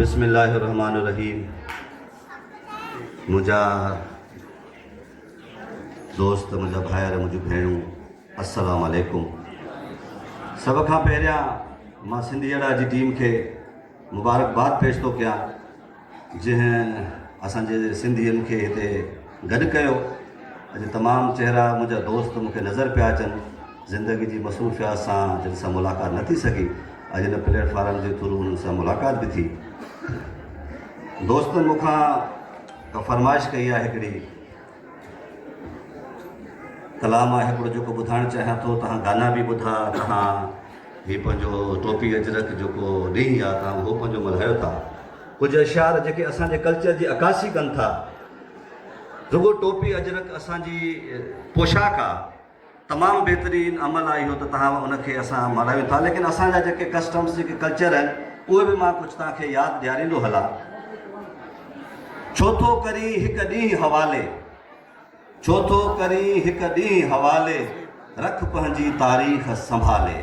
بسم اللہ الرحمن الرحیم۔ مجھا دوست، مجھا بھائر مجھے بہنوں، السلام علیکم۔ سب کا ہاں پہا سڑا جی ٹیم کے مبارکباد پیش تو کیا۔ جی جن اے سی گڈ کرمام چہرہ مجھے دوست مختلف نظر پہ اچن زندگی کی مصروفیات سے جن سے ملاقات نہ سکے اج ان پلٹفارم کے تھرو ان سے ملاقات بھی تھی۔ دوست مخا فرمائش کئی ہے کلام ہے چاہیے تو تاکہ گانا بھی بدھا تا پنجو ٹوپی اجرک جو ڈی وہ ملا تھا۔ کچھ اشعار کلچر کی عکاسی کرگو ٹوپی اجرک اوشاک آ۔ تمام بہترین عمل آئی ہو تو ان کے ملا لیکن اب کسٹمس کلچر ہیں کوئی بھی ماں کچھ تاں کے یاد دیاری لو حلا چھوٹو کری حوالے۔ چھوٹو کری حوالے۔ رکھ پہنجی تاریخ سنبھالے۔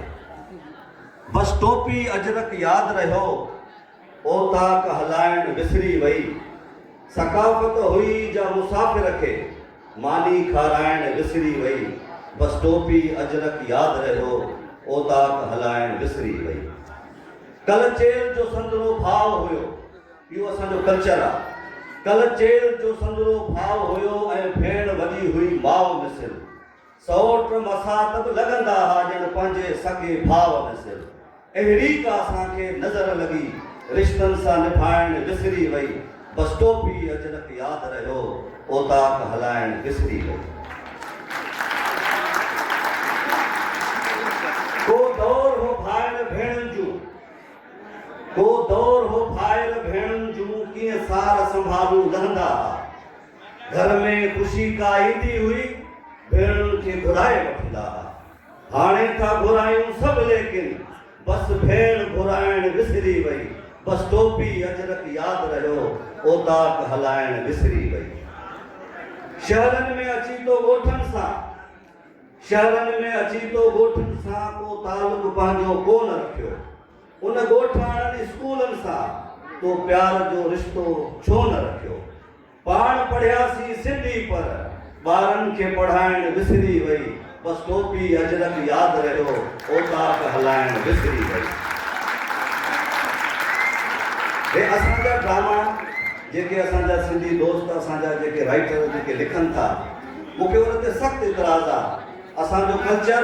بس ٹوپی اجرک یاد رہلائ وئی۔ ثقافت ہوئی جا مسافر رکھے مانی کھارائن وسری وئی۔ بس ٹوپی اجرک یاد رہو۔ او تاک حلائن وسری وئی۔ ڪل چيل جو سندرو ڀاو هيو اهو اسان جو ڪلچر آهي ڪل چيل جو سندرو ڀاو هيو ۽ ڀيڻ وڏي هئي ماءُ مسل سؤٽ مسات به لڳندا هئا ڄڻ پنهنجي سڳي ڀاو مسل اهڙي ڪا اسان کي نظر لڳي رشتن سان نڀائڻ وسري وئي بس ٽوپي اجرڪ ياد رهيو اوتاڪ هلائڻ وسري وئي کو دور ہو پھائل بھین جوں کی سارا سنبھالو لہندا۔ گھر میں خوشی کا ایندی ہوئی بھین کی گھرائے وٹھندا ہانے تھا گھرائیوں سب، لیکن بس بھین گھرائن وسری بھئی۔ بس ٹوپی اجرک یاد رہو او تاک ہلائن وسری بھئی۔ شہرن میں اچھی تو گوٹھن سا۔ شہرن میں اچھی تو گوٹھن سا، کو تعلق پانجو نہ رکھو ان ڳوٺاڻن اسڪولن سان تو پيار جو رشتو ڇو نه رکيو؟ پاڻ پڙهياسين سنڌي پر ٻارن کي پڙهائڻ وسري وئي بس ٽوپي اجرڪ ياد رهيو اوتاڪ هلائڻ وسري وئي. هي اسان جا ڊراما جيڪي اسان جا سنڌي دوست اسان جا جيڪي رائيٽر جيڪي لکن ٿا مون کي ان تي سخت اتراز آهي. اسان جو ڪلچر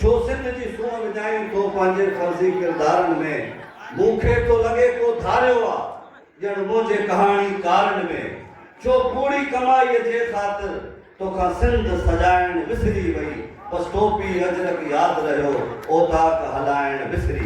چوسن جی سوہ وجائیں تو پانچے فرضی کردارن میں موکھے تو لگے کو دھارے ہوا جن موجے کہانی کارن میں۔ جو پوری کمائی جے خاطر، تو کھا سندھ سجائن بسری بھئی پس ٹوپی اجرک یاد رہو، اوتاک ہلائن بسری۔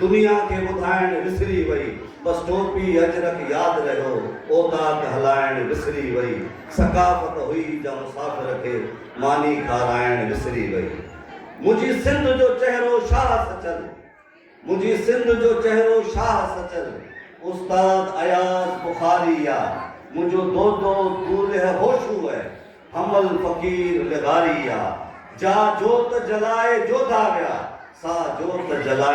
دنیا کے بدھائن وسری وئی بس ٹوپی اجرک یاد رہو اوتا کہلائن وسری وئی ثقافت ہوئی جا مسافر کے مانی کھارائن وسری وئی مجھے سندھ جو چہرو شاہ سچل مجھے سندھ جو چہرو شاہ سچل استاد ایاز بخاریا مجھو دو دو دور ہے ہوشو ہے حمل فقیر لگاریا جا جوت جلائے جو دھا گیا سا جوت جلائے